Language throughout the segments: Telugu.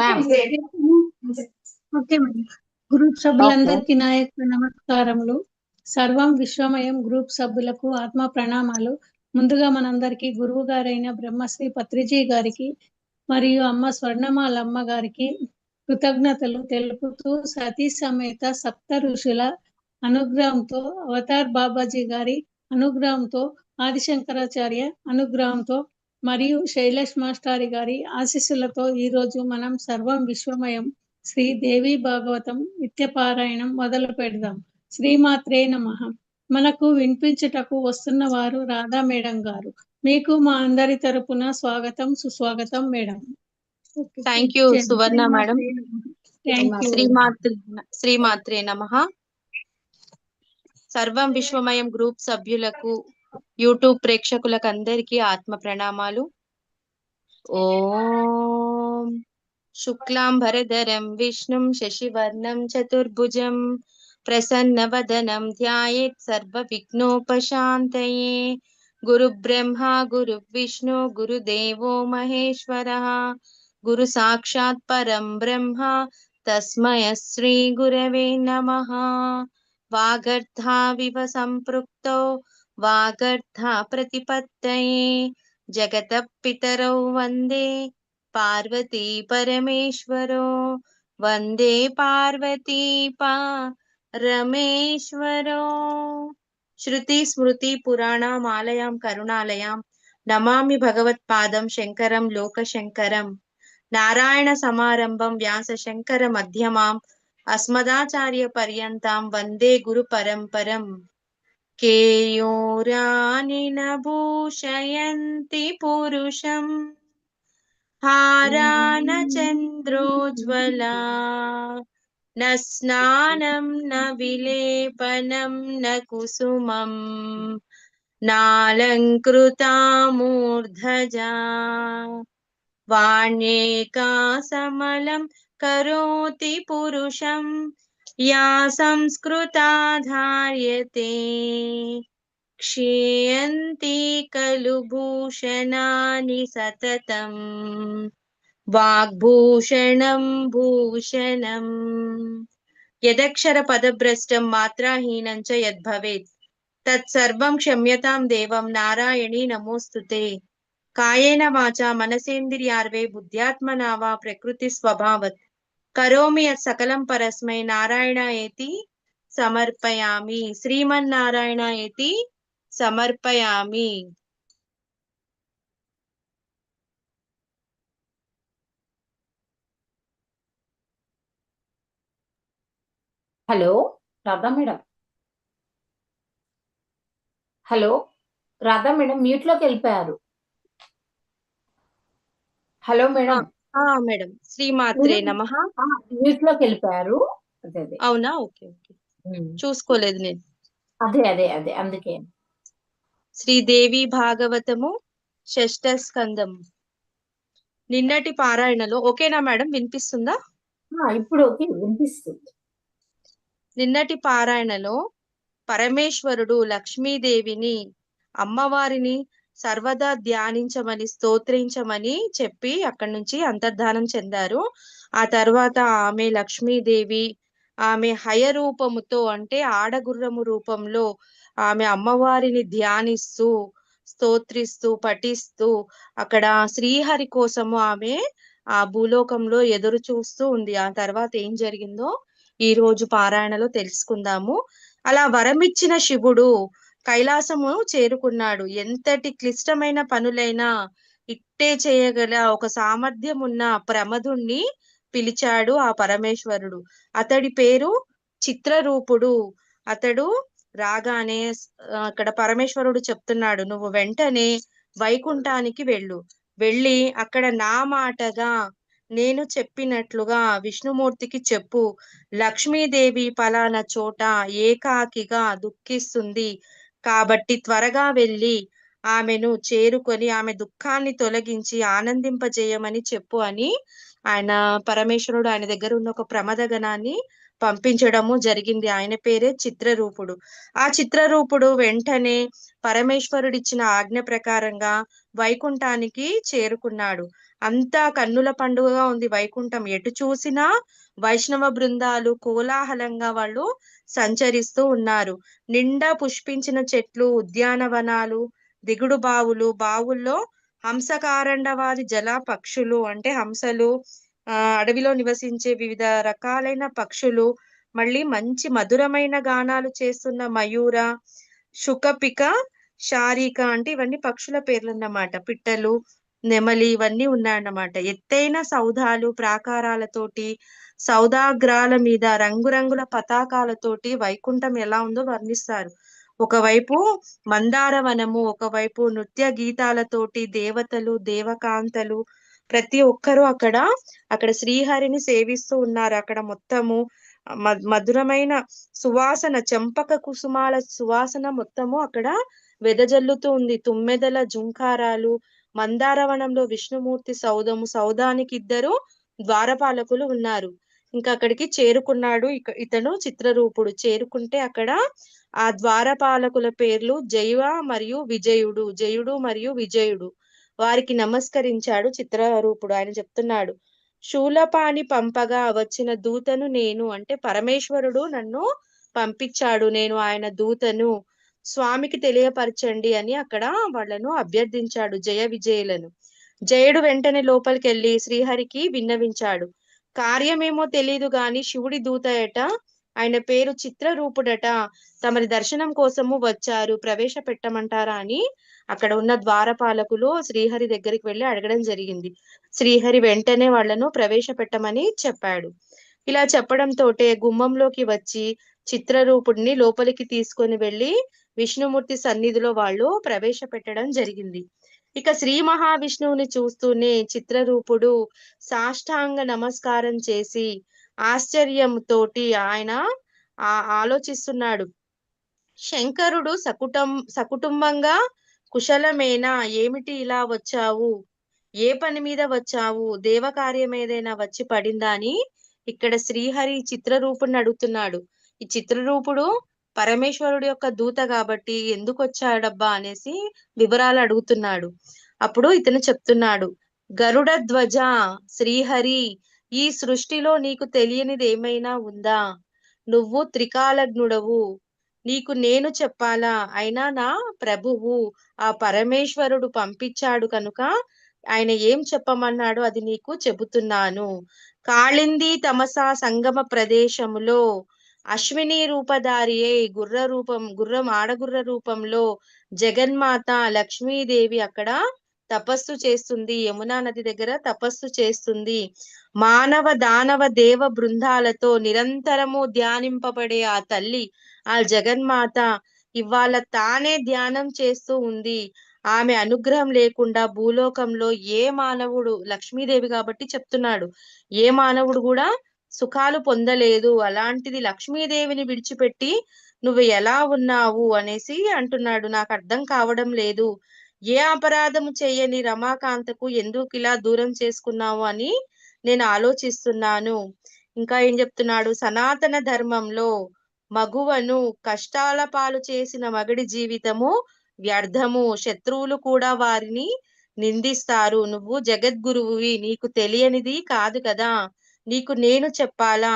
మ్యామ్ ఓకే మేడం గ్రూప్ సభ్యులందరికీ నా యొక్క నమస్కారములు. సర్వం విశ్వమయం గ్రూప్ సభ్యులకు ఆత్మ ప్రణామాలు. ముందుగా మనందరికీ గురువు గారైన బ్రహ్మశ్రీ పత్రిజీ గారికి మరియు అమ్మ స్వర్ణమాలమ్మ గారికి కృతజ్ఞతలు తెలుపుతూ సతీ సమేత సప్త ఋషుల అనుగ్రహంతో అవతార్ బాబాజీ గారి అనుగ్రహంతో ఆదిశంకరాచార్య అనుగ్రహంతో మరియు శైలేష్ మాస్టారి గారి ఆశీస్సులతో ఈరోజు మనం సర్వం విశ్వమయం శ్రీ దేవి భాగవతం నిత్యపారాయణం మొదలు పెడదాం. శ్రీమాత్రే నమ. మనకు వినిపించుటకు వస్తున్న వారు రాధా మేడం గారు. మీకు మా అందరి తరపున స్వాగతం సుస్వాగతం madam. Thank you Suvarna madam శ్రీమాత్రే నమ. సర్వం విశ్వమయం గ్రూప్ సభ్యులకు యూట్యూబ్ ప్రేక్షకులకు అందరికీ ఆత్మ ప్రణామాలు. ఓం శుక్లాంబరధరం విష్ణుం శశివర్ణం చతుర్భుజం ప్రసన్నవదనం ధ్యాయేత్ సర్వ విఘ్నోపశాంతయే గురు బ్రహ్మ గురు విష్ణు గురుదేవో మహేశ్వర గురు సాక్షాత్ పరం బ్రహ్మ తస్మయ శ్రీ గురవే నమః. వాగర్థావివ సంపృక్తౌ వాగర్థా ప్రతిపత్తయే జగత పితరౌ వందే పార్వతీ పరమేశ్వరో వందే పార్వతీ పా రమేశ్వరో శృతి స్మృతి పురాణమాలయాం కరుణాలయాం నమామి భగవత్పాదం శంకరం లోకశంకరం నారాయణ సమారంభం వ్యాస శంకర మధ్యమాం అస్మదాచార్య పర్యంతం వందే గురు పరంపరం केयोरानिन भूषयन्ति पुरुषम् हारान चन्द्रोज्ज्वला न स्नानं न विलेपनं न कुसुमम् नालङ्कृता मूर्धजा वाण्येका समलं करोति पुरुषम् या संस्कृता धार्यते क्षीयन्ति खलु भूषणानि सततम्। वाग्भूषणं भूषणम्। यदक्षरपदभ्रष्टं मात्राहीनं च यद्भवेत्। तत्सर्वं क्षम्यतां देवं नारायणी नमोस्तुते कायेन वाचा मनसेन्द्रियार्वे बुद्ध्यात्मना वा प्रकृतिस्वभावत्। కరోమి యత్ సకలం పరస్మై నారాయణ ఏతి సమర్పయామి. శ్రీమన్నారాయణ ఏతి సమర్పయామి. Hello Radha madam. Hello Radha madam మ్యూట్లోకి వెళ్ళిపోయారు. Hello madam. మేడం. శ్రీమాత్రే నమ. మ్యూట్లోకి వెళ్ళిపోయారు. అదే అదే. అవునా? Okay okay. చూసుకోలేదు నేను. అదే అదే అదే. అందుకే. శ్రీదేవి భాగవతము షష్ఠ స్కందం నిన్నటి పారాయణలో ఓకేనా మేడం? వినిపిస్తుందా? ఇప్పుడు ఓకే వినిపిస్తుంది. నిన్నటి పారాయణలో పరమేశ్వరుడు లక్ష్మీదేవిని అమ్మవారిని సర్వదా ధ్యానించమని స్తోత్రించమని చెప్పి అక్కడి నుంచి అంతర్ధానం చెందారు. ఆ తర్వాత ఆమె లక్ష్మీదేవి ఆమె హయ రూపముతో అంటే ఆడగుర్రము రూపంలో ఆమె అమ్మవారిని ధ్యానిస్తూ స్తోత్రిస్తూ పఠిస్తూ అక్కడ శ్రీహరి కోసము ఆమె ఆ భూలోకంలో ఎదురు చూస్తూ ఉంది. ఆ తర్వాత ఏం జరిగిందో ఈ రోజు పారాయణలో తెలుసుకుందాము. అలా వరమిచ్చిన శివుడు కైలాసము చేరుకున్నాడు. ఎంతటి క్లిష్టమైన పనులైనా ఇట్టే చేయగల ఒక సామర్థ్యం ఉన్న ప్రమదుణ్ణి పిలిచాడు ఆ పరమేశ్వరుడు. అతడి పేరు చిత్రరూపుడు. అతడు రాగానే అక్కడ పరమేశ్వరుడు చెప్తున్నాడు నువ్వు వెంటనే వైకుంఠానికి వెళ్ళు. వెళ్ళి అక్కడ నా మాటగా నేను చెప్పినట్లుగా విష్ణుమూర్తికి చెప్పు. లక్ష్మీదేవి పలానా చోట ఏకాకిగా దుఃఖిస్తుంది. కాబట్టి త్వరగా వెళ్ళి ఆమెను చేరుకొని ఆమె దుఃఖాన్ని తొలగించి ఆనందింపజేయమని చెప్పు అని ఆయన పరమేశ్వరుడు ఆయన దగ్గర ఉన్న ఒక ప్రమద గణాన్ని పంపించడము జరిగింది. ఆయన పేరే చిత్రరూపుడు. ఆ చిత్రరూపుడు వెంటనే పరమేశ్వరుడిచ్చిన ఆజ్ఞ ప్రకారంగా వైకుంఠానికి చేరుకున్నాడు. అంతా కన్నుల పండుగగా ఉంది వైకుంఠం. ఎటు చూసినా వైష్ణవ బృందాలు కోలాహలంగా వాళ్ళు సంచరిస్తూ ఉన్నారు. నిండా పుష్పించిన చెట్లు ఉద్యానవనాలు దిగుడు బావులు బావుల్లో హంసకారండవాది జల పక్షులు అంటే హంసలు ఆ అడవిలో నివసించే వివిధ రకాలైన పక్షులు మళ్ళీ మంచి మధురమైన గానాలు చేస్తున్న మయూర శుకపిక శారీక అంటే ఇవన్నీ పక్షుల పేర్లు అన్నమాట పిట్టలు నెమలి ఇవన్నీ ఉన్నాయన్నమాట. ఎత్తైన సౌధాలు ప్రాకారాలతోటి సౌదాగ్రాల మీద రంగురంగుల పతాకాలతోటి వైకుంఠం ఎలా ఉందో వర్ణిస్తారు. ఒకవైపు మందారవనము ఒకవైపు నృత్య గీతాలతోటి దేవతలు దేవకాంతలు ప్రతి ఒక్కరూ అక్కడ అక్కడ శ్రీహరిని సేవిస్తూ ఉన్నారు. అక్కడ మొత్తము మ- మధురమైన సువాసన చెంపక కుసుమాల సువాసన మొత్తము అక్కడ వెదజల్లుతూ ఉంది. తుమ్మెదల జుంకారాలు మందారవనంలో విష్ణుమూర్తి సౌదము సౌదానికి ఇద్దరు ద్వారపాలకులు ఉన్నారు. ఇంకా అక్కడికి చేరుకున్నాడు ఇక ఇతను చిత్రరూపుడు. చేరుకుంటే అక్కడ ఆ ద్వారపాలకుల పేర్లు జైవ మరియు విజయుడు జయుడు మరియు విజయుడు. వారికి నమస్కరించాడు చిత్రరూపుడు. ఆయన చెప్తున్నాడు శూలపాణి పంపగా వచ్చిన దూతను నేను అంటే పరమేశ్వరుడు నన్ను పంపించాడు నేను ఆయన దూతను స్వామికి తెలియపరచండి అని అక్కడ వాళ్ళను అభ్యర్థించాడు జయ విజయులను. జయుడు వెంటనే లోపలికి వెళ్ళి శ్రీహరికి విన్నవించాడు కార్యమేమో తెలియదు గాని శివుడి దూతయట ఆయన పేరు చిత్రరూపుడట. తమరి దర్శనం కోసము వచ్చారు ప్రవేశపెట్టమంటారా అని అక్కడ ఉన్న ద్వారపాలకులు శ్రీహరి దగ్గరికి వెళ్ళి అడగడం జరిగింది. శ్రీహరి వెంటనే వాళ్ళను ప్రవేశపెట్టమని చెప్పాడు. ఇలా చెప్పడం తోటే గుమ్మంలోకి వచ్చి చిత్రరూపుడిని లోపలికి తీసుకొని వెళ్ళి విష్ణుమూర్తి సన్నిధిలో వాళ్ళు ప్రవేశపెట్టడం జరిగింది. ఇక శ్రీ మహావిష్ణువుని చూస్తూనే చిత్రరూపుడు సాష్టాంగ నమస్కారం చేసి ఆశ్చర్యంతోటి ఆయన ఆ ఆలోచిస్తున్నాడు. శంకరుడు సకుటం సకుటుంబంగా కుశలమేనా? ఏమిటి ఇలా వచ్చావు? ఏ పని మీద వచ్చావు? దేవకార్యం ఏదైనా వచ్చి పడిందా అని ఇక్కడ శ్రీహరి చిత్రరూపుడిని అడుగుతున్నాడు. ఈ చిత్రరూపుడు పరమేశ్వరుడు యొక్క దూత కాబట్టి ఎందుకు వచ్చాడబ్బా అనేసి వివరాలు అడుగుతున్నాడు. అప్పుడు ఇతను చెప్తున్నాడు గరుడ ధ్వజ శ్రీహరి ఈ సృష్టిలో నీకు తెలియనిది ఏమైనా ఉందా? నువ్వు త్రికాలజ్ఞుడవు నీకు నేను చెప్పాలా? అయినా నా ప్రభువు ఆ పరమేశ్వరుడు పంపించాడు కనుక ఆయన ఏం చెప్పమన్నాడో అది నీకు చెబుతున్నాను. కాళింది తమసా సంగమ ప్రదేశములో అశ్విని రూపధారి గుర్ర రూపం గుర్రం ఆడగుర్ర రూపంలో జగన్మాత లక్ష్మీదేవి అక్కడ తపస్సు చేస్తుంది. యమునా నది దగ్గర తపస్సు చేస్తుంది. మానవ దానవ దేవ బృందాలతో నిరంతరము ధ్యానింపబడే ఆ తల్లి ఆ జగన్మాత ఇవాళ తానే ధ్యానం చేస్తూ ఉంది. ఆమె అనుగ్రహం లేకుండా భూలోకంలో ఏ మానవుడు లక్ష్మీదేవి కాబట్టి చెప్తున్నాడు ఏ మానవుడు కూడా సుఖాలు పొందలేదు. అలాంటిది లక్ష్మీదేవిని విడిచిపెట్టి నువ్వు ఎలా ఉన్నావు అనేసి అంటున్నాడు. నాకు అర్థం కావడం లేదు. ఏ అపరాధము చేయని రమాకాంతకు ఎందుకు ఇలా దూరం చేసుకున్నావు అని నేను ఆలోచిస్తున్నాను. ఇంకా ఏం చెప్తున్నాడు? సనాతన ధర్మంలో మగువను కష్టాల పాలు చేసిన మగడి జీవితము వ్యర్థము. శత్రువులు కూడా వారిని నిందిస్తారు. నువ్వు జగద్గురువువి. నీకు తెలియనిది కాదు కదా. నీకు నేను చెప్పాలా?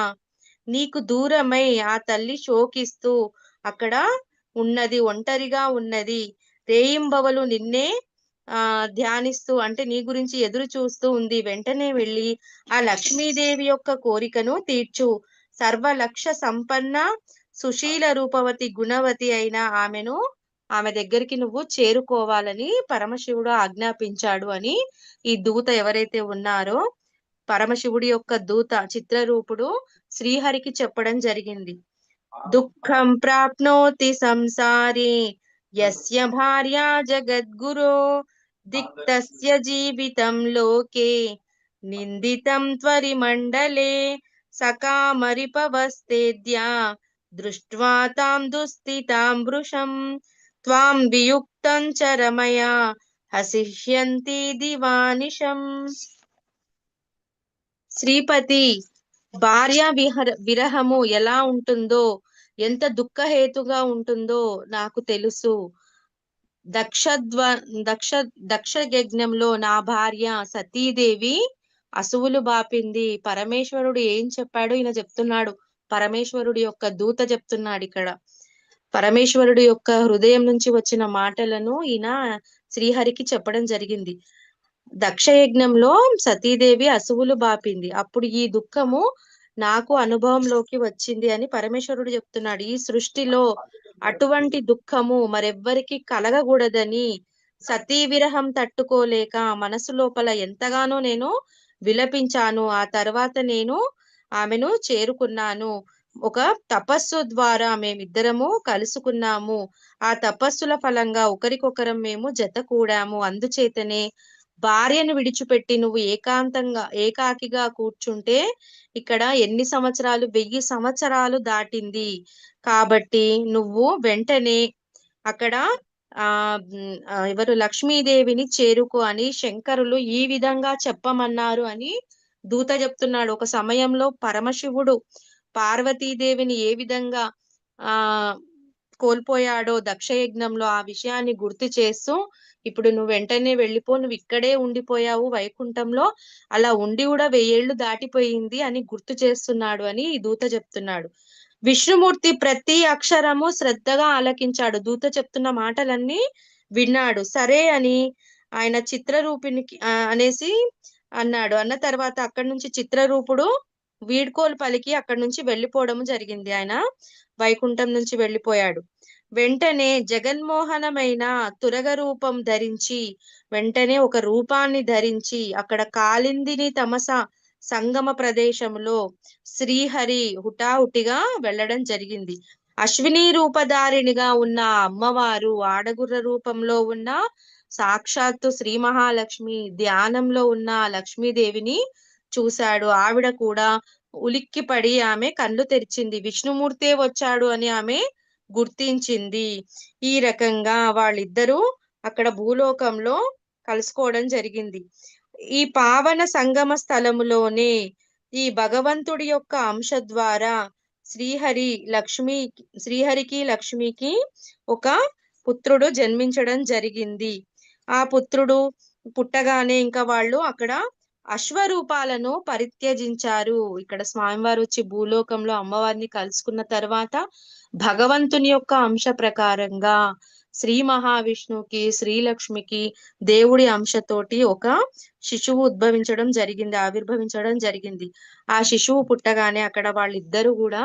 నీకు దూరమై ఆ తల్లి శోకిస్తూ అక్కడ ఉన్నది ఒంటరిగా ఉన్నది. రేయింబవలు నిన్నే ఆ ధ్యానిస్తూ అంటే నీ గురించి ఎదురు చూస్తూ ఉంది. వెంటనే వెళ్ళి ఆ లక్ష్మీదేవి యొక్క కోరికను తీర్చు. సర్వలక్ష సంపన్న సుశీల రూపవతి గుణవతి అయిన ఆమెను ఆమె దగ్గరికి నువ్వు చేరుకోవాలని పరమశివుడు ఆజ్ఞాపించాడు అని ఈ దూత ఎవరైతే ఉన్నారో పరమశివుడి యొక్క దూత చిత్రరూపుడు శ్రీహరికి చెప్పడం జరిగింది. దుఃఖం ప్రాప్నోతి సంసారే యస్య భార్య జగద్గురో దిక్తస్య జీవితం లోకే నిందితం త్వరిమండలే సకామరిపవస్తేద్యా దృష్ట్వా తాం దుస్థితాం వృషం త్వాం వియుక్తం చ రమయా హసిష్యంతి దివానిశం శ్రీపతి భార్య విహర విరహము ఎలా ఉంటుందో ఎంత దుఃఖహేతుగా ఉంటుందో నాకు తెలుసు. దక్షద్వ దక్ష దక్ష యజ్ఞంలో నా భార్య సతీదేవి అసువులు బాపింది. పరమేశ్వరుడు ఏం చెప్పాడు ఈయన చెప్తున్నాడు. పరమేశ్వరుడి యొక్క దూత చెప్తున్నాడు ఇక్కడ. పరమేశ్వరుడు యొక్క హృదయం నుంచి వచ్చిన మాటలను ఈయన శ్రీహరికి చెప్పడం జరిగింది. దక్షయజ్ఞంలో సతీదేవి అసువులు బాపింది. అప్పుడు ఈ దుఃఖము నాకు అనుభవంలోకి వచ్చింది అని పరమేశ్వరుడు చెప్తున్నాడు. ఈ సృష్టిలో అటువంటి దుఃఖము మరెవ్వరికి కలగకూడదని సతీ విరహం తట్టుకోలేక మనసు లోపల ఎంతగానో నేను విలపించాను. ఆ తర్వాత నేను ఆమెను చేరుకున్నాను. ఒక తపస్సు ద్వారా మేమిద్దరము కలుసుకున్నాము. ఆ తపస్సుల ఫలంగా ఒకరికొకరం మేము జత కూడాము అందుచేతనే భార్యను విడిచిపెట్టి నువ్వు ఏకాంతంగా ఏకాకిగా కూర్చుంటే ఇక్కడ ఎన్ని సంవత్సరాలు? వెయ్యి సంవత్సరాలు దాటింది. కాబట్టి నువ్వు వెంటనే అక్కడ ఆ ఎవరు? లక్ష్మీదేవిని చేరుకో అని శంకరులు ఈ విధంగా చెప్పమన్నారు అని దూత చెప్తున్నాడు. ఒక సమయంలో పరమశివుడు పార్వతీదేవిని ఏ విధంగా ఆ కోల్పోయాడో దక్షయజ్ఞంలో ఆ విషయాన్ని గుర్తు చేస్తూ ఇప్పుడు నువ్వు వెంటనే వెళ్ళిపో నువ్వు ఇక్కడే ఉండిపోయావు వైకుంఠంలో అలా ఉండి కూడా వెయ్యేళ్ళు దాటిపోయింది అని గుర్తు చేస్తున్నాడు అని ఈ దూత చెప్తున్నాడు. విష్ణుమూర్తి ప్రతి అక్షరము శ్రద్ధగా ఆలకించాడు. దూత చెప్తున్న మాటలన్నీ విన్నాడు. సరే అని ఆయన చిత్రరూపినికి అనేసి అన్నాడు. అన్న తర్వాత అక్కడి నుంచి చిత్రరూపుడు వీడ్కోలు పలికి అక్కడి నుంచి వెళ్ళిపోవడం జరిగింది ఆయన. వైకుంఠం నుంచి వెళ్ళిపోయాడు. వెంటనే జగన్మోహనమైన తురగ రూపం ధరించి వెంటనే ఒక రూపాన్ని ధరించి అక్కడ కాలిందిని తమస సంగమ ప్రదేశంలో శ్రీహరి హుటాహుటిగా వెళ్ళడం జరిగింది. అశ్విని రూపధారిణిగా ఉన్న అమ్మవారు ఆడగుర్ర రూపంలో ఉన్న సాక్షాత్తు శ్రీ మహాలక్ష్మి ధ్యానంలో ఉన్న లక్ష్మీదేవిని చూశాడు. ఆవిడ కూడా ఉలిక్కిపడి ఆమె కళ్ళు తెరిచింది. విష్ణుమూర్తే వచ్చాడు అని ఆమె గుర్తించింది. ఈ రకంగా వాళ్ళిద్దరూ అక్కడ భూలోకంలో కలుసుకోవడం జరిగింది. ఈ పావన సంగమ స్థలములోనే ఈ భగవంతుడి యొక్క అంశ ద్వారా శ్రీహరి లక్ష్మి శ్రీహరికి లక్ష్మికి ఒక పుత్రుడు జన్మించడం జరిగింది. ఆ పుత్రుడు పుట్టగానే ఇంకా వాళ్ళు అక్కడ అశ్వరూపాలను పరిత్యజించారు. ఇక్కడ స్వామివారు వచ్చి భూలోకంలో అమ్మవారిని కలుసుకున్న తర్వాత భగవంతుని యొక్క అంశ ప్రకారంగా శ్రీ మహావిష్ణువుకి శ్రీలక్ష్మికి దేవుడి అంశతోటి ఒక శిశువు ఉద్భవించడం జరిగింది ఆవిర్భవించడం జరిగింది. ఆ శిశువు పుట్టగానే అక్కడ వాళ్ళిద్దరూ కూడా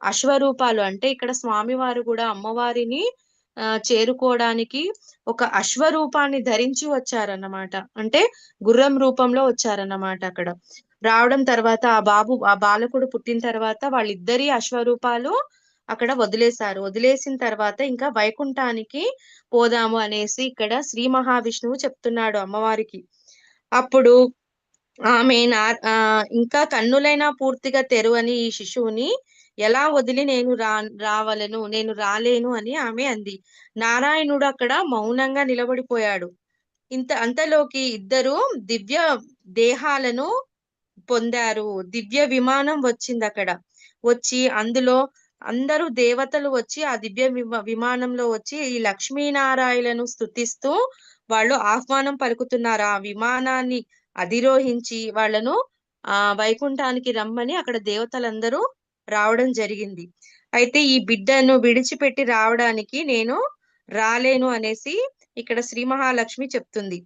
అశ్వరూపాలు అంటే ఇక్కడ స్వామివారు కూడా అమ్మవారిని చేరుకోవడానికి ఒక అశ్వరూపాన్ని ధరించి వచ్చారన్నమాట. అంటే గుర్రం రూపంలో వచ్చారన్నమాట అక్కడ. రావడం తర్వాత ఆ బాబు ఆ బాలకుడు పుట్టిన తర్వాత వాళ్ళిద్దరి అశ్వరూపాలు అక్కడ వదిలేశారు. వదిలేసిన తర్వాత ఇంకా వైకుంఠానికి పోదాము అనేసి ఇక్కడ శ్రీ మహావిష్ణువు చెప్తున్నాడు అమ్మవారికి. అప్పుడు ఆమె నా ఆ, ఇంకా కన్నులైనా పూర్తిగా తెరువని ఈ శిశువుని ఎలా వదిలి నేను రా రావలను నేను రాలేను అని ఆమె అంది. నారాయణుడు అక్కడ మౌనంగా నిలబడిపోయాడు. ఇంత అంతలోకి ఇద్దరు దివ్య దేహాలను పొందారు. దివ్య విమానం వచ్చింది అక్కడ. వచ్చి అందులో అందరూ దేవతలు వచ్చి ఆ దివ్య విమానంలో వచ్చి ఈ లక్ష్మీనారాయణను స్తుతిస్తూ వాళ్ళు ఆహ్వానం పలుకుతున్నారు. ఆ విమానాన్ని అధిరోహించి వాళ్ళను ఆ వైకుంఠానికి రమ్మని అక్కడ దేవతలందరూ రావడం జరిగింది. అయితే ఈ బిడ్డను విడిచిపెట్టి రావడానికి నేను రాలేను అనేసి ఇక్కడ శ్రీ మహాలక్ష్మి చెప్తుంది.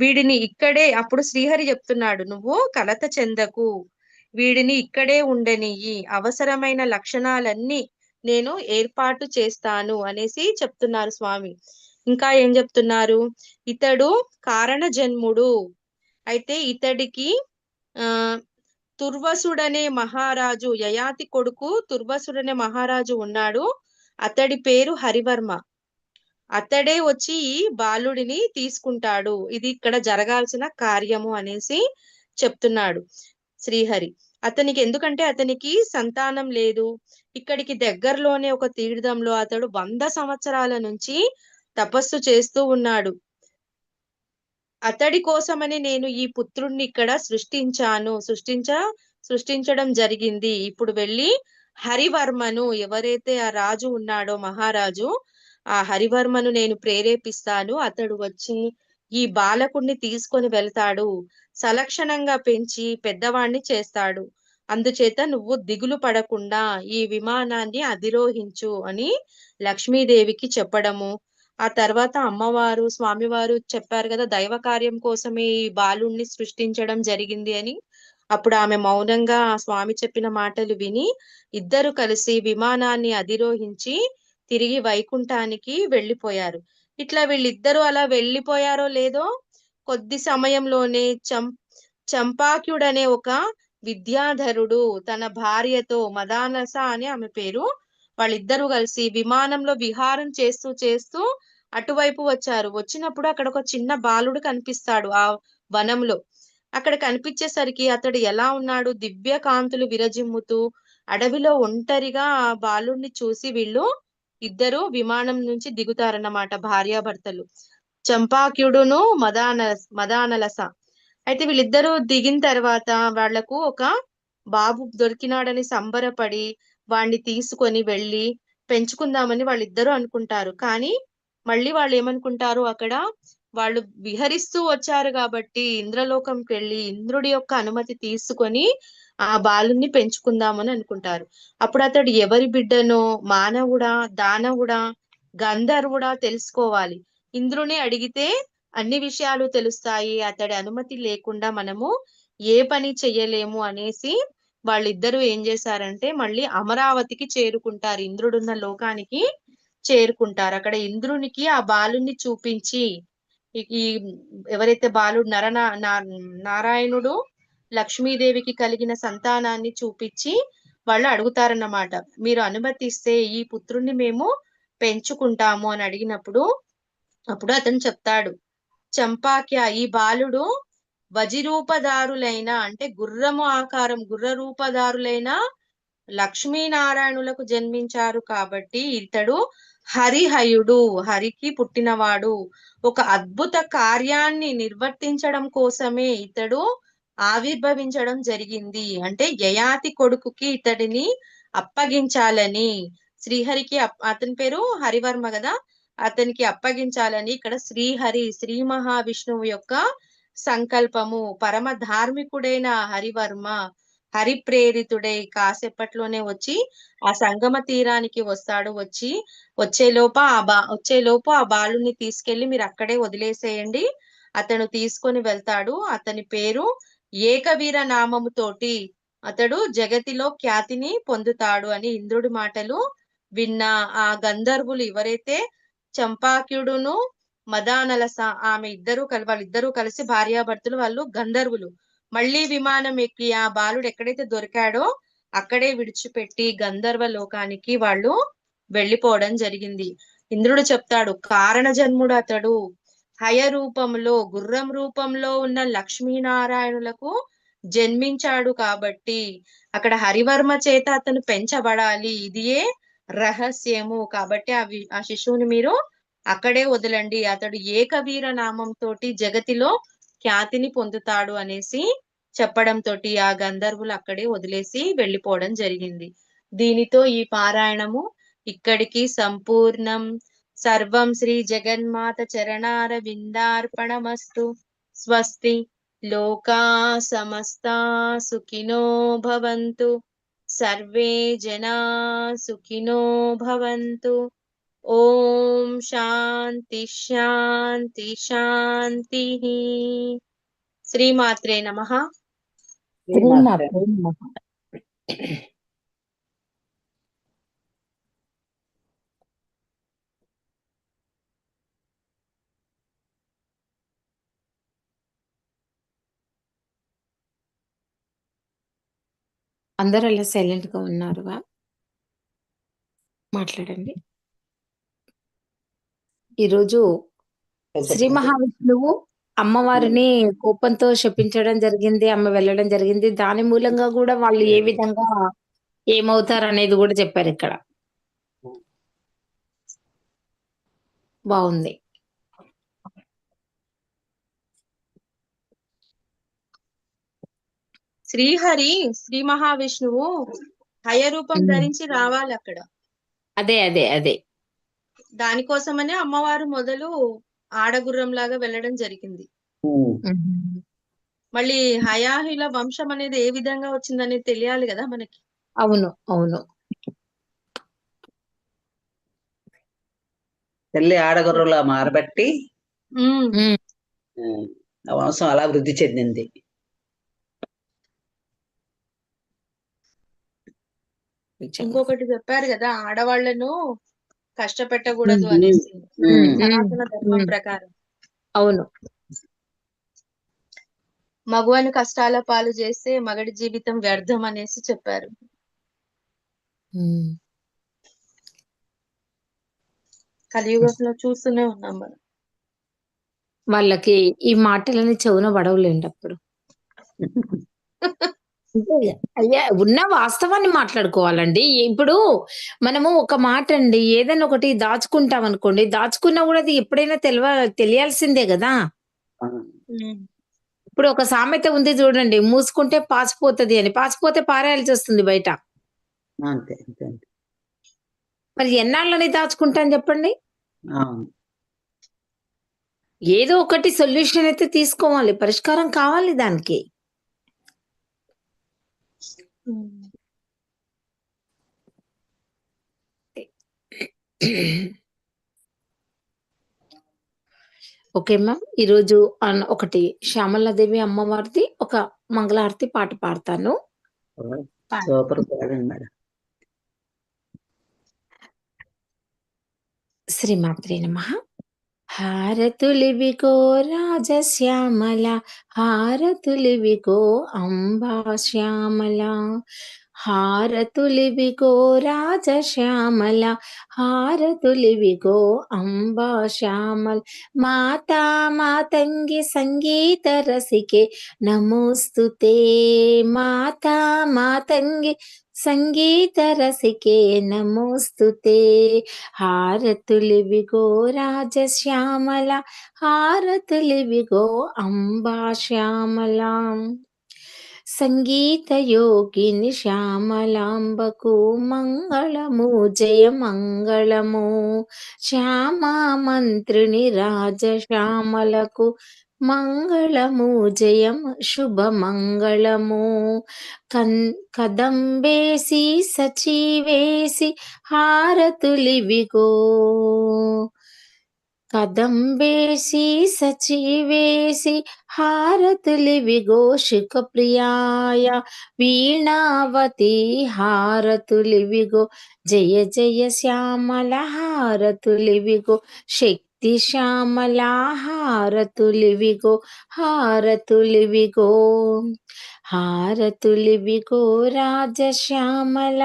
వీడిని ఇక్కడే అప్పుడు శ్రీహరి చెప్తున్నాడు నువ్వు కలత చెందకు. వీడిని ఇక్కడే ఉండనియ్యి. అవసరమైన లక్షణాలన్నీ నేను ఏర్పాటు చేస్తాను అనేసి చెప్తున్నారు స్వామి. ఇంకా ఏం చెప్తున్నారు? ఇతడు కారణ జన్ముడు అయితే ఇతడికి ఆ తుర్వసుడనే మహారాజు యయాతి కొడుకు తుర్వసుడనే మహారాజు ఉన్నాడు. అతడి పేరు హరివర్మ. అతడే వచ్చి ఈ బాలుడిని తీసుకుంటాడు. ఇది ఇక్కడ జరగాల్సిన కార్యము అనేసి చెప్తున్నాడు శ్రీహరి. అతనికి ఎందుకంటే అతనికి సంతానం లేదు. ఇక్కడికి దగ్గరలోనే ఒక తీర్థంలో అతడు వంద సంవత్సరాల నుంచి తపస్సు చేస్తూ ఉన్నాడు. అతడి కోసమని నేను ఈ పుత్రుణ్ణి ఇక్కడ సృష్టించాను. సృష్టించ సృష్టించడం జరిగింది. ఇప్పుడు వెళ్ళి హరివర్మను ఎవరైతే ఆ రాజు ఉన్నాడో మహారాజు ఆ హరివర్మను నేను ప్రేరేపిస్తాను. అతడు వచ్చి ఈ బాలకుణ్ణి తీసుకొని వెళ్తాడు. సలక్షణంగా పెంచి పెద్దవాణ్ణి చేస్తాడు. అందుచేత నువ్వు దిగులు పడకుండా ఈ విమానాన్ని అధిరోహించు అని లక్ష్మీదేవికి చెప్పడము. ఆ తర్వాత అమ్మవారు స్వామివారు చెప్పారు కదా దైవ కార్యం కోసమే ఈ బాలుణ్ణి సృష్టించడం జరిగింది అని. అప్పుడు ఆమె మౌనంగా ఆ స్వామి చెప్పిన మాటలు విని ఇద్దరు కలిసి విమానాన్ని అధిరోహించి తిరిగి వైకుంఠానికి వెళ్ళిపోయారు. ఇట్లా వీళ్ళిద్దరూ అలా వెళ్ళిపోయారో లేదో కొద్ది సమయంలోనే చం చంపాక్యుడనే ఒక విద్యాధరుడు తన భార్యతో మదానస అని ఆమె పేరు వాళ్ళిద్దరూ కలిసి విమానంలో విహారం చేస్తూ చేస్తూ అటువైపు వచ్చారు. వచ్చినప్పుడు అక్కడ ఒక చిన్న బాలుడు కనిపిస్తాడు ఆ వనంలో. అక్కడ కనిపించేసరికి అతడు ఎలా ఉన్నాడు? దివ్య కాంతులు విరజిమ్ముతూ అడవిలో ఒంటరిగా ఆ బాలుడిని చూసి వీళ్ళు ఇద్దరు విమానం నుంచి దిగుతారన్నమాట భార్యాభర్తలు. చంపాక్యుడును మదాన మదానలస. అయితే వీళ్ళిద్దరూ దిగిన తర్వాత వాళ్ళకు ఒక బాబు దొరికినాడని సంబరపడి వాణ్ణి తీసుకొని వెళ్ళి పెంచుకుందామని వాళ్ళిద్దరూ అనుకుంటారు. కానీ మళ్ళీ వాళ్ళు ఏమనుకుంటారు అక్కడ? వాళ్ళు విహరిస్తూ వచ్చారు కాబట్టి ఇంద్రలోకంకి వెళ్ళి ఇంద్రుడి యొక్క అనుమతి తీసుకొని ఆ బాలుని పెంచుకుందామని అనుకుంటారు. అప్పుడు అతడు ఎవరి బిడ్డనో మానవుడా దానవుడా గంధర్వుడా తెలుసుకోవాలి. ఇంద్రుని అడిగితే అన్ని విషయాలు తెలుస్తాయి. అతడి అనుమతి లేకుండా మనము ఏ పని చెయ్యలేము అనేసి వాళ్ళిద్దరూ ఏం చేశారంటే మళ్ళీ అమరావతికి చేరుకుంటారు. ఇంద్రుడున్న లోకానికి చేరుకుంటారు. అక్కడ ఇంద్రునికి ఆ బాలుని చూపించి ఈ- ఎవరైతే బాలుడు నర నారాయణుడు లక్ష్మీదేవికి కలిగిన సంతానాన్ని చూపించి వాళ్ళు అడుగుతారన్నమాట. మీరు అనుమతిస్తే ఈ పుత్రుణ్ణి మేము పెంచుకుంటాము అని అడిగినప్పుడు అప్పుడు అతను చెప్తాడు. చంపాక్య ఈ బాలుడు వజిరూపదారులైన అంటే గుర్రము ఆకారం గుర్ర రూపదారులైన లక్ష్మీనారాయణులకు జన్మించారు కాబట్టి ఇతడు హరిహయుడు హరికి పుట్టినవాడు. ఒక అద్భుత కార్యాన్ని నిర్వర్తించడం కోసమే ఇతడు ఆవిర్భవించడం జరిగింది. అంటే యయాతి కొడుకుకి ఇతడిని అప్పగించాలని శ్రీహరికి అప్- అతని పేరు హరివర్మ కదా? అతనికి అప్పగించాలని ఇక్కడ శ్రీహరి శ్రీ మహావిష్ణువు యొక్క సంకల్పము. పరమ ధార్మికుడైన హరివర్మ హరిప్రేరితుడై కాసేపట్లోనే వచ్చి ఆ సంగమ తీరానికి వస్తాడు. వచ్చి వచ్చేలోప ఆ బా వచ్చేలోపు ఆ బాలుని తీసుకెళ్ళి మీరు అక్కడే వదిలేసేయండి. అతను తీసుకొని వెళ్తాడు. అతని పేరు ఏకవీర నామముతోటి అతడు జగతిలో ఖ్యాతిని పొందుతాడు అని ఇంద్రుడి మాటలు విన్న ఆ గంధర్వులు ఎవరైతే చంపాక్యుడును మదానలస ఆమె ఇద్దరు కలి వాళ్ళిద్దరూ కలిసి భార్యాభర్తలు వాళ్ళు గంధర్వులు. మళ్ళీ విమానం ఎక్కి ఆ బాలుడు ఎక్కడైతే దొరికాడో అక్కడే విడిచిపెట్టి గంధర్వ లోకానికి వాళ్ళు వెళ్ళిపోవడం జరిగింది. ఇంద్రుడు చెప్తాడు కారణ జన్ముడు అతడు. హయ రూపంలో గుర్రం రూపంలో ఉన్న లక్ష్మీనారాయణులకు జన్మించాడు కాబట్టి అక్కడ హరివర్మ చేత అతను పెంచబడాలి. ఇదియే రహస్యము. కాబట్టి ఆ వి- ఆ శిశువుని మీరు అక్కడే వదలండి. అతడు ఏకవీర నామం తోటి జగతిలో ఖ్యాతిని పొందుతాడు అనేసి చెప్పడం తోటి ఆ గంధర్వులు అక్కడే వదిలేసి వెళ్ళిపోవడం జరిగింది. దీనితో ఈ పారాయణము ఇక్కడికి సంపూర్ణం. సర్వం శ్రీ జగన్మాత చరణార విందార్పణమస్తు స్వస్తి. లోకా సమస్తా సుఖినో భవంతు. సర్వే జనా సుఖినో భవంతు. ఓం శాంతి శాంతి శాంతి. శ్రీమాత్రే నమః. శ్రీమాత్రే నమః. అందరూ అలా సైలెంట్గా ఉన్నారుగా? మాట్లాడండి. ఈరోజు శ్రీ మహావిష్ణువు అమ్మవారిని కోపంతో శపించడం జరిగింది అమ్మ వెళ్ళడం జరిగింది. దాని మూలంగా కూడా వాళ్ళు ఏ విధంగా ఏమవుతారు అనేది కూడా చెప్పారు ఇక్కడ. బాగుంది. శ్రీ శ్రీహరి శ్రీ మహావిష్ణువు హయ రూపం. ధరించి రావాలి అక్కడ అదే అదే అదే. దానికోసమనే అమ్మవారు మొదలు ఆడగుర్రం లాగా వెళ్ళడం జరిగింది. మళ్ళీ హయాహిల వంశం అనేది ఏ విధంగా వచ్చిందనేది తెలియాలి కదా మనకి. అవును అవును. తల్లి ఆడగొర్రెలా మారబట్టి వంశం అలా వృద్ధి చెందింది. ఇంకొకటి చెప్పారు కదా ఆడవాళ్ళను కష్టపెట్టకూడదు. అనేసి. సనాతన ధర్మం. ప్రకారం అవును మగువను కష్టాల పాలు చేస్తే మగడి జీవితం వ్యర్థం అనేసి చెప్పారు. కలియుగంలో చూస్తూనే ఉన్నాం మనం వాళ్ళకి ఈ మాటలని చెవున పడవలేండి అప్పుడు అయ్యా ఉన్న వాస్తవాన్ని మాట్లాడుకోవాలండి. ఇప్పుడు మనము ఒక మాట అండి ఏదైనా ఒకటి దాచుకుంటాం అనుకోండి దాచుకున్నా కూడా అది ఎప్పుడైనా తెలియ తెలియాల్సిందే కదా. ఇప్పుడు ఒక సామెత ఉంది చూడండి మూసుకుంటే పాసిపోతది అని. పాసిపోతే పారేయాల్సి వస్తుంది బయట. అంతే అంతే అంతే. మరి ఎన్నాళ్ళని దాచుకుంటాను చెప్పండి? అవును ఏదో ఒకటి సొల్యూషన్ అయితే తీసుకోవాలి. పరిష్కారం కావాలి దానికి. Okay ma'am. ఈరోజు ఒకటి శ్యామలాదేవి అమ్మవారిది ఒక మంగళారతి పాట పాడతాను. Super madam. శ్రీమాత్రే నమ. హారతులివికో రాజశ్యామల హారతులివికో అంబా శ్యామల హారతులివిగో రాజశ్యామల హారతులివిగో అంబా శ్యామల మాతా మాతంగి సంగీత రసికే నమోస్తుతే మాతా మాతంగి సంగీత రసికే నమోస్తుతే హారతులివిగో రాజశ్యామల హారతులివిగో అంబా శ్యామల సంగీత యోగిని శ్యామలాంబకు మంగళము జయ మంగళము శ్యామా మంత్రిని రాజశ్యామలకు మంగళము జయం శుభమంగళము. కన్ కదంబేసి సచివేసి హారతులివిగో. కదంబేసి సచివేసి హారతులివిగో. శుకప్రియాయ వీణావతి హారతులివిగో. జయ జయ శ్యామల హారతులివిగో. శక్తి శ్యామల హారతులివిగో హారతులివిగో. హారతులివిగో రాజశ్యామల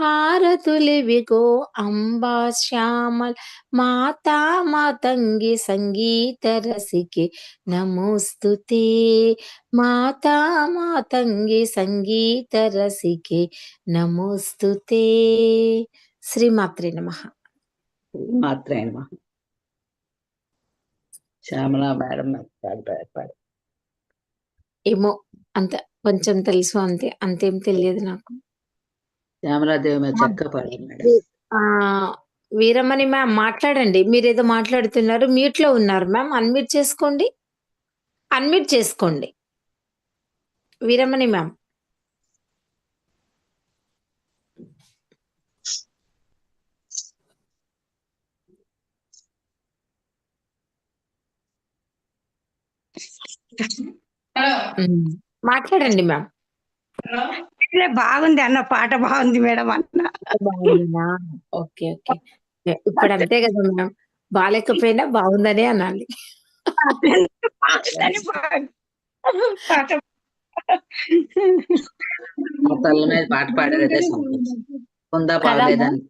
హారతులివిగో అంబా శ్యామల మాతా మాతంగి సంగీత రసికే నమోస్తుతే. మాతా మాతంగి సంగీత రసికే నమోస్తుతే. శ్రీమాత్రే నమ. మాత్రమే నమ. శ్యామల మేడం నాకు పాడు పాడు పాడు ఏమో అంత కొంచెం తెలుసు అంతే అంతేం తెలియదు నాకు. శ్యామలాదేవి మీద పాడారు మేడం. ఆ వీరమణి మ్యామ్ మాట్లాడండి మీరు ఏదో మాట్లాడుతున్నారు మ్యూట్లో ఉన్నారు మ్యామ్ అన్మ్యూట్ చేసుకోండి. అన్మ్యూట్ చేసుకోండి. వీరమణి మ్యామ్. మాట్లాడండి మ్యామ్. బాగుంది అన్న పాట బాగుంది మేడం అన్న. బాగుందా? Okay okay. ఇప్పుడు అంతే కదా మ్యామ్. బాగాలేకపోయినా బాగుందనే అనాలి. పాట. మా తల్ల మీద పాట పాడారు అదే సంతోషం. ఉందా బాగలేదని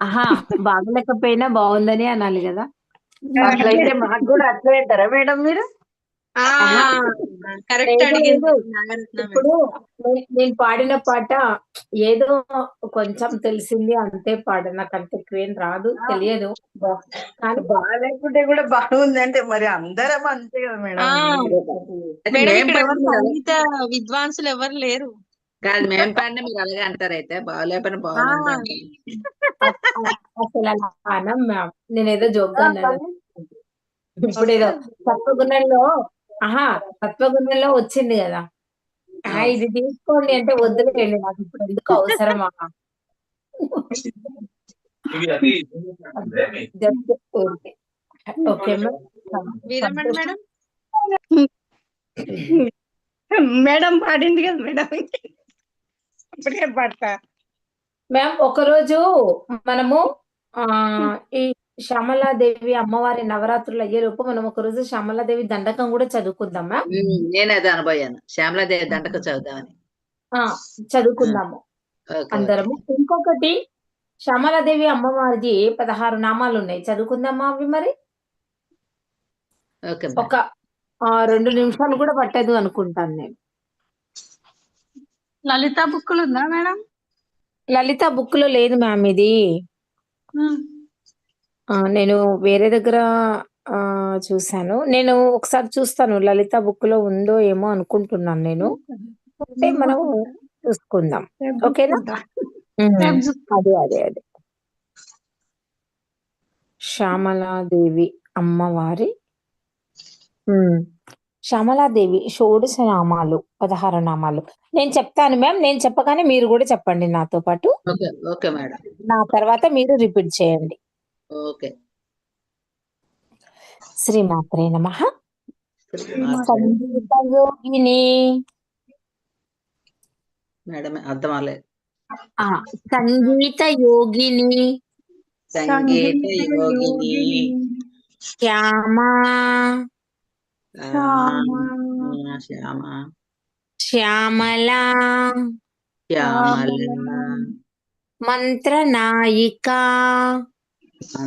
ఆహా బాగలేకపోయినా బాగుందని అనాలి కదా. అట్లయితే మాకు కూడా అట్లే అంటారా మేడం మీరు. కరెక్ట్ అడిగింది. ఇప్పుడు నేను పాడిన పాట ఏదో కొంచెం తెలిసింది అంతే పాట నాకు అంత ఎక్కువ ఏం రాదు తెలియదు. కానీ బాగాలేకుంటే కూడా బాగుంది అంటే మరి అందరం అంతే కదా మేడం. సంగీత విద్వాంసులు ఎవరు లేరు. కాదు మేము పాడినా మీరు అలాగే అంటారు అయితే. బాగలేకపోయినా బాగుంది అసలు అలా అనం మ్యామ్. నేనేదో జోక్గా అన్నాను. ఇప్పుడు ఏదో తత్వగుణంలో ఆహా తత్వగుణంలో వచ్చింది కదా. ఆ, ఇది తీసుకోండి అంటే వద్దులేండి నాకు ఇప్పుడు ఎందుకు అవసరమా? మేడం. మేడం? పాడింది కదా మేడం. ఇప్పుడే పాడతా. మ్యామ్ ఒకరోజు మనము ఆ ఈ శ్యామలాదేవి అమ్మవారి నవరాత్రులు అయ్యేలోపు మనం ఒకరోజు శ్యామలాదేవి దండకం కూడా చదువుకుందాం మ్యామ్ ఉమ్, నేను అదే అనుభవాను శ్యామలాదేవి దండకు చదువుదామని. ఆ, చదువుకుందాము. అందరము. ఇంకొకటి శ్యామలాదేవి అమ్మవారికి పదహారు నామాలు ఉన్నాయి. చదువుకుందామా అవి మరి? ఓకే ఒక ఆ, రెండు నిమిషాలు కూడా పట్టదు అనుకుంటాను నేను. లలిత బుక్కులు ఉందా మేడం? లలిత బుక్లో లేదు మ్యామ్ ఇది. ఆ, నేను వేరే దగ్గర ఆ, చూశాను. నేను ఒకసారి చూస్తాను లలిత బుక్లో ఉందో ఏమో అనుకుంటున్నాను నేను. అంటే మనం చూసుకుందాం. ఓకేనా? అదే అదే అదే. శ్యామలాదేవి అమ్మవారి. శ్యామలాదేవి షోడశ నామాలు పదహారు నామాలు. నేను చెప్తాను మ్యామ్ నేను చెప్పగానే మీరు కూడా చెప్పండి నాతో పాటు. Okay okay madam. నా తర్వాత మీరు రిపీట్ చేయండి. ఓకే. శ్రీమాత్రే నమ. సంగీత యోగిని మేడం అర్థం అవ్వలేదు ఆ, సంగీత యోగిని సంగీత యోగిని శ్యామ. శ్యామ శ్యామ. శ్యామల. శ్యామల. మంత్రనాయిక.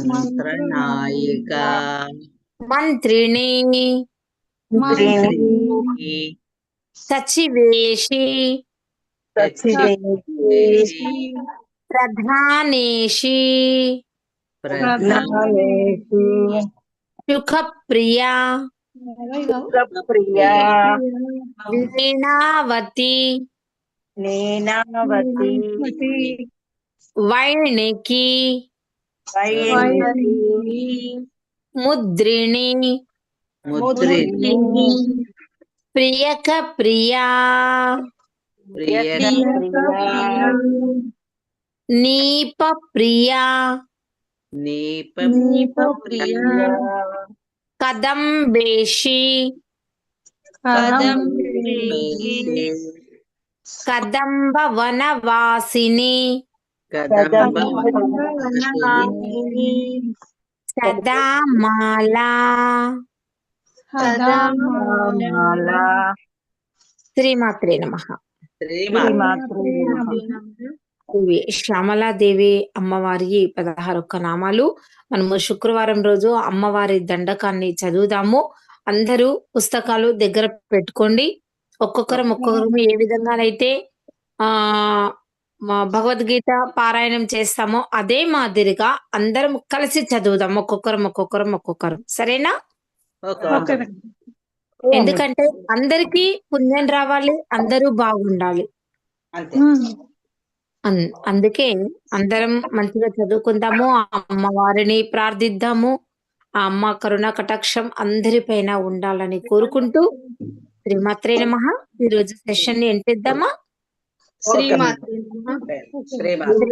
మంత్రనాయిక మంత్రిణి మంత్రిణి సచివేషి సచివేషి ప్రధానేషి ప్రధానేషి సుఖప్రియ ప్రియా నీనావతి నీనావతి వైణికి వైణి ముద్రిణి ముద్రిణి ప్రియక ప్రియా నీప ప్రియా నీప ప్రియ కదంబేషి కదంబ వనవాసిని కదంబ సదామాల శ్రీమాత్రే నమ. శ్యామలాదేవి అమ్మవారి పదహారు ఒక్క నామాలు. మనము శుక్రవారం రోజు అమ్మవారి దండకాన్ని చదువుదాము. అందరూ పుస్తకాలు దగ్గర పెట్టుకోండి. ఒక్కొక్కరం ఒక్కొక్కరం ఏ విధంగానైతే ఆ భగవద్గీత పారాయణం చేస్తామో అదే మాదిరిగా అందరం కలిసి చదువుదాం. ఒక్కొక్కరం ఒక్కొక్కరం ఒక్కొక్కరం. సరేనా? ఓకే. ఎందుకంటే అందరికీ పుణ్యం రావాలి అందరూ బాగుండాలి. అందుకే అందరం మంచిగా చదువుకుందాము ఆ అమ్మవారిని ప్రార్థిద్దాము ఆ అమ్మ కరుణ కటాక్షం అందరిపైన ఉండాలని కోరుకుంటూ శ్రీమాత్రే నమః. ఈ రోజు సెషన్ని ఎంటిద్దామా శ్రీమాత్రి శ్రీమాత